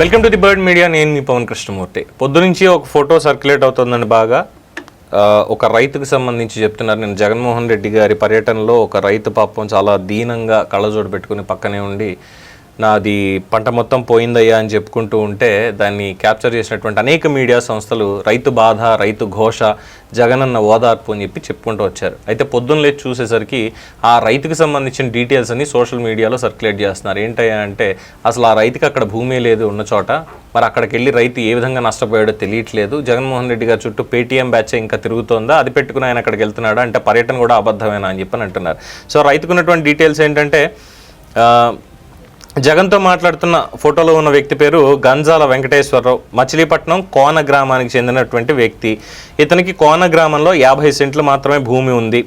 Welcome to the bird media నేను మీ పవన్ కృష్ణమూర్తి. పొద్దునుంచి ఒక ఫోటో సర్క్యులేట్ అవుతుందండి బాగా ఒక రైతుకు సంబంధించి చెప్తున్నారు. నేను జగన్మోహన్ రెడ్డి గారి పర్యటనలో ఒక రైతు పాపం చాలా దీనంగా కళ్ళజోడు పెట్టుకుని పక్కనే ఉండి నాది పంట మొత్తం పోయిందయ్యా అని చెప్పుకుంటూ ఉంటే దాన్ని క్యాప్చర్ చేసినటువంటి అనేక మీడియా సంస్థలు రైతు బాధ రైతు ఘోష జగనన్న ఓదార్పు అని చెప్పి చెప్పుకుంటూ వచ్చారు. అయితే పొద్దున్న లేచి చూసేసరికి ఆ రైతుకు సంబంధించిన డీటెయిల్స్ అన్ని సోషల్ మీడియాలో సర్క్యులేట్ చేస్తున్నారు. ఏంటయ్యా అంటే అసలు ఆ రైతుకి అక్కడ భూమే లేదు ఉన్న చోట. మరి అక్కడికి వెళ్ళి రైతు ఏ విధంగా నష్టపోయాడో తెలియట్లేదు. జగన్మోహన్ రెడ్డి గారి చుట్టూ పేటీఎం బ్యాచ్ ఇంకా తిరుగుతోందా? అది పెట్టుకుని ఆయన అక్కడికి వెళ్తున్నాడా? అంటే పర్యటన కూడా అబద్ధమేనా అని చెప్పని అంటున్నారు. సో రైతుకున్నటువంటి డీటెయిల్స్ ఏంటంటే జగన్తో మాట్లాడుతున్న ఫోటోలో ఉన్న వ్యక్తి పేరు గంజాల వెంకటేశ్వరరావు. మచిలీపట్నం కోన గ్రామానికి చెందినటువంటి వ్యక్తి. ఇతనికి కోన గ్రామంలో యాభై సెంట్లు మాత్రమే భూమి ఉంది.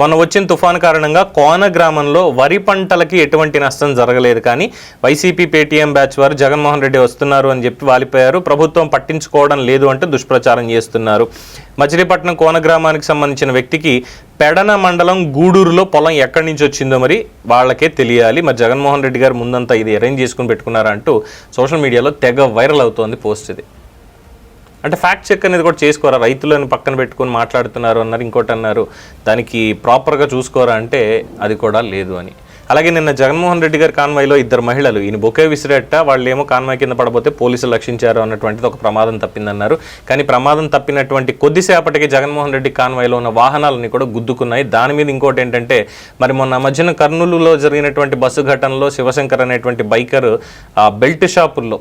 మొన్న వచ్చిన తుఫాను కారణంగా కోన గ్రామంలో వరి పంటలకి ఎటువంటి నష్టం జరగలేదు. కానీ వైసీపీ పేటీఎం బ్యాచ్ వారు జగన్మోహన్ రెడ్డి వస్తున్నారు అని చెప్పి వాలిపోయారు. ప్రభుత్వం పట్టించుకోవడం లేదు అంటూ దుష్ప్రచారం చేస్తున్నారు. మచిలీపట్నం కోన గ్రామానికి సంబంధించిన వ్యక్తికి పెడన మండలం గూడూరులో పొలం ఎక్కడి నుంచి వచ్చిందో మరి వాళ్ళకే తెలియాలి. మరి జగన్మోహన్ రెడ్డి గారు ముందంతా ఇది అరేంజ్ చేసుకుని పెట్టుకున్నారా అంటూ సోషల్ మీడియాలో తెగ వైరల్ అవుతోంది పోస్ట్ ఇది. అంటే ఫ్యాక్ట్ చెక్ అనేది కూడా చేసుకోరా? రైతులను పక్కన పెట్టుకొని మాట్లాడుతున్నారు అన్నారు ఇంకోటి అన్నారు దానికి ప్రాపర్గా చూసుకోరా అంటే అది కూడా లేదు అని. అలాగే నిన్న జగన్మోహన్ రెడ్డి గారి కాన్వాయ్లో ఇద్దరు మహిళలు ఈయన బొకే విసిరేట వాళ్ళు ఏమో కాన్వాయ్ కింద పడబోతే పోలీసులు రక్షించారు అన్నటువంటిది ఒక ప్రమాదం తప్పిందన్నారు. కానీ ప్రమాదం తప్పినటువంటి కొద్దిసేపటికి జగన్మోహన్ రెడ్డి కాన్వాయ్లో ఉన్న వాహనాలన్నీ కూడా గుద్దుకున్నాయి. దాని మీద ఇంకోటి ఏంటంటే మరి మొన్న మధ్యన కర్నూలులో జరిగినటువంటి బస్సు ఘటనలో శివశంకర్ అనేటువంటి బైకర్ ఆ బెల్ట్ షాపుల్లో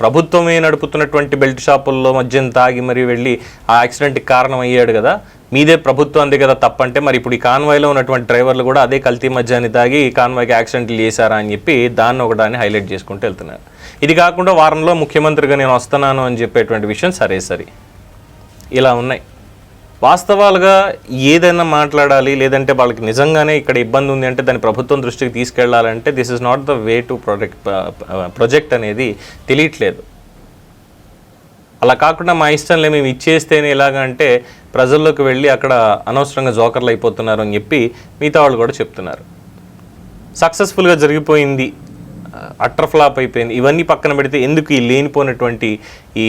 ప్రభుత్వమే నడుపుతున్నటువంటి బెల్ట్ షాపుల్లో మద్యం తాగి మరి వెళ్ళి ఆ యాక్సిడెంట్కి కారణం అయ్యాడు కదా. మీదే ప్రభుత్వం అందే కదా తప్పంటే మరి ఇప్పుడు ఈ కాన్వాయ్లో ఉన్నటువంటి డ్రైవర్లు కూడా అదే కల్తీ మద్యాన్ని తాగి ఈ కాన్వాయ్కి యాక్సిడెంట్లు చేశారా అని చెప్పి దాన్ని ఒకదాన్ని హైలైట్ చేసుకుంటూ వెళ్తున్నారు. ఇది కాకుండా వారంలో ముఖ్యమంత్రిగా నేను వస్తున్నాను అని చెప్పేటువంటి విషయం సరే సరే. ఇలా ఉన్నాయి. వాస్తవాలుగా ఏదైనా మాట్లాడాలి లేదంటే వాళ్ళకి నిజంగానే ఇక్కడ ఇబ్బంది ఉంది అంటే దాన్ని ప్రభుత్వం దృష్టికి తీసుకెళ్ళాలంటే this is not the way to project project అనేది తెలియట్లేదు. అలా కాకుండా మా ఇష్టంలో మేము ఇచ్చేస్తేనే ఎలాగంటే ప్రజల్లోకి వెళ్ళి అక్కడ అనవసరంగా జోకర్లు అయిపోతున్నారు అని చెప్పి మిగతా వాళ్ళు కూడా చెప్తున్నారు. సక్సెస్ఫుల్గా జరిగిపోయింది అట్టర్ ఫ్లాప్ అయిపోయింది ఇవన్నీ పక్కన పెడితే ఎందుకు ఈ లేనిపోయినటువంటి ఈ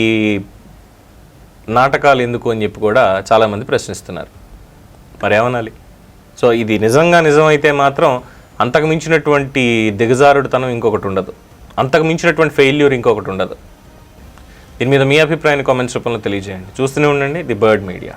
నాటకాలు ఎందుకు అని చెప్పి కూడా చాలామంది ప్రశ్నిస్తున్నారు. మరి ఏమనాలి? సో ఇది నిజంగా నిజమైతే మాత్రం అంతకు మించినటువంటి దిగజారుడుతనం ఇంకొకటి ఉండదు. అంతకు మించినటువంటి ఫెయిల్యూర్ ఇంకొకటి ఉండదు. దీని మీద మీ అభిప్రాయాన్ని కామెంట్స్ రూపంలో తెలియజేయండి. చూస్తూనే ఉండండి ది బర్డ్ మీడియా